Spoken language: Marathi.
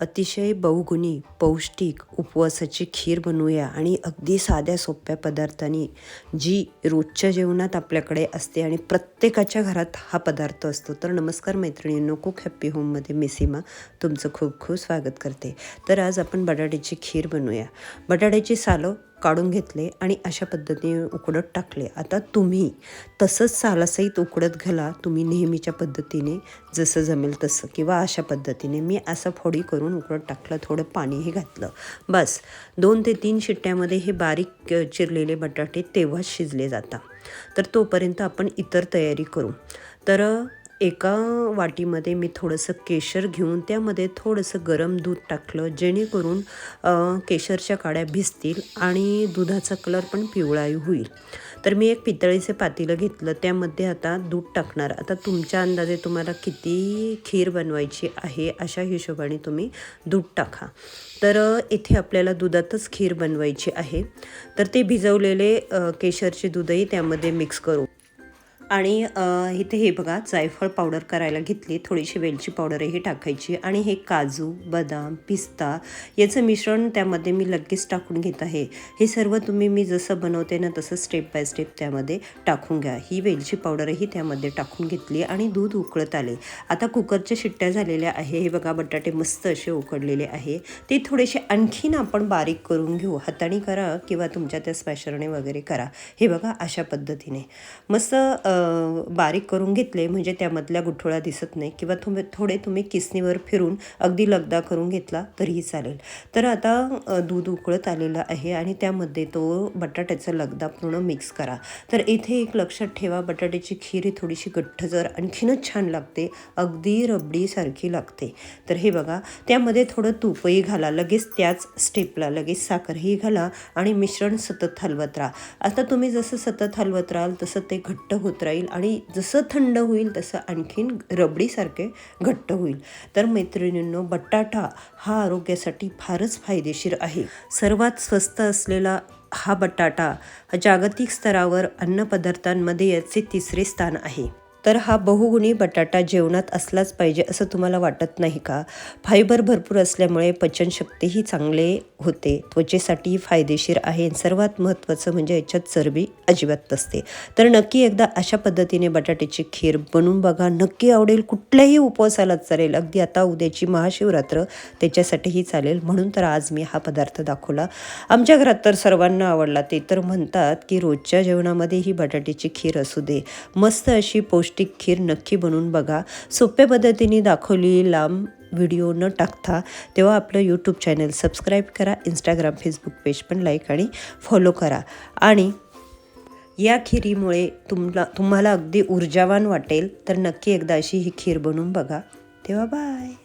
अतिशय बहुगुणी पौष्टिक उपवासाची खीर बनवूया आणि अगदी साध्या सोप्या पदार्थांनी जी रोजच्या जेवणात आपल्याकडे असते आणि प्रत्येकाच्या घरात हा पदार्थ असतो. तर नमस्कार मैत्रिणींनो कुक हॅप्पी होममध्ये मी सीमा तुमचं खूप खूप स्वागत करते. तर आज आपण बटाट्याची खीर बनवूया. बटाट्याची सालं काढून घेतले आणि अशा पद्धतीने उकडत टाकले. आता तुम्ही तसंच सालासहित उकडत घाला. तुम्ही नेहमीच्या पद्धतीने जसं जमेल तसं. किंवा अशा पद्धतीने मी असं फोडी करून उकडत टाकलं. थोडं पाणीही घातलं. बस. दोन ते तीन शिट्ट्यामध्ये हे बारीक चिरलेले बटाटे तेव्हाच शिजले जातात तर तोपर्यंत आपण इतर तयारी करू. तर एका वाटीमध्ये मी थोडंसं केशर घेऊन त्यामध्ये थोडंसं गरम दूध टाकलं जेणेकरून केशरच्या काड्या भिजतील आणि दुधाचा कलर पण पिवळाही होईल. तर मी एक पितळीचे पातेलं घेतलं त्यामध्ये आता दूध टाकणार. आता तुमच्या अंदाजे तुम्हाला किती खीर बनवायची आहे अशा हिशोबाने तुम्ही दूध टाका. तर इथे आपल्याला दुधातच खीर बनवायची आहे. तर ते भिजवलेले केशरचे दूधही त्यामध्ये मिक्स करू. आणि इथे हे बघा जायफळ पावडर करायला घेतली. थोडीशी वेलची पावडरही टाकायची आणि हे काजू बदाम पिस्ता याचं मिश्रण त्यामध्ये मी लगेच टाकून घेत आहे. हे सर्व तुम्ही मी जसं बनवते ना तसं स्टेप बाय स्टेप त्यामध्ये टाकून घ्या. ही वेलची पावडरही त्यामध्ये टाकून घेतली आणि दूध उकळत आले. आता कुकरच्या शिट्ट्या झालेल्या आहे. हे बघा बटाटे मस्त असे उकडलेले आहे. ते थोडेसे आणखीन आपण बारीक करून घेऊ. हाताने करा किंवा तुमच्या त्या स्पॅशरने वगैरे करा. हे बघा अशा पद्धतीने. मस्त बारीक करून घेतले म्हणजे त्यामधल्या गुठळ्या दिसत नाही. किंवा तुम्ही थोडे तुम्ही किसनीवर फिरून अगदी लगदा करून घेतला तरीही चालेल. तर आता दूध उकळत आलेलं आहे आणि त्यामध्ये तो बटाट्याचा लगदा पूर्ण मिक्स करा. तर इथे एक लक्षात ठेवा बटाट्याची खीर ही थोडीशी गठ्ठजर आणखीनच छान लागते. अगदी रबडीसारखी लागते. तर हे बघा त्यामध्ये थोडं तूपही घाला लगेच त्याच स्टेपला लगेच साखरही घाला आणि मिश्रण सतत हलवत राहा. आता तुम्ही जसं सतत हलवत राहाल तसं ते घट्ट होत राहील आणि जसं थंड होईल तसं आणखीन रबडीसारखे घट्ट होईल. तर मैत्रिणींनो बटाटा हा आरोग्यासाठी फारच फायदेशीर आहे. सर्वात स्वस्त असलेला हा बटाटा हा जागतिक स्तरावर अन्नपदार्थांमध्ये याचे तिसरे स्थान आहे. तर हा बहुगुणी बटाटा जेवणात असलाच पाहिजे असं तुम्हाला वाटत नाही का? फायबर भरपूर असल्यामुळे पचनशक्तीही चांगले होते. त्वचेसाठी फायदेशीर आहे. सर्वात महत्त्वाचं म्हणजे याच्यात चरबी अजिबात नसते. तर नक्की एकदा अशा पद्धतीने बटाट्याची खीर बनवून बघा. नक्की आवडेल. कुठल्याही उपवासाला चालेल. अगदी आता उद्याची महाशिवरात्र त्याच्यासाठीही चालेल. म्हणून तर आज मी हा पदार्थ दाखवला. आमच्या घरात तर सर्वांना आवडला. ते तर म्हणतात की रोजच्या जेवणामध्ये ही बटाट्याची खीर असू दे. मस्त अशी पौष्टिक खीर नक्की बनवून बघा. सोप्या पद्धतीने दाखवली लांब व्हिडिओ न टाकता तेव्हा आपलं यूट्यूब चॅनल सबस्क्राईब करा इंस्टाग्राम फेसबुक पेज पण लाईक आणि फॉलो करा. आणि या खिरीमुळे तुम्हाला तुम्हाला अगदी ऊर्जावान वाटेल तर नक्की एकदा अशी ही खीर बनवून बघा. तेव्हा बाय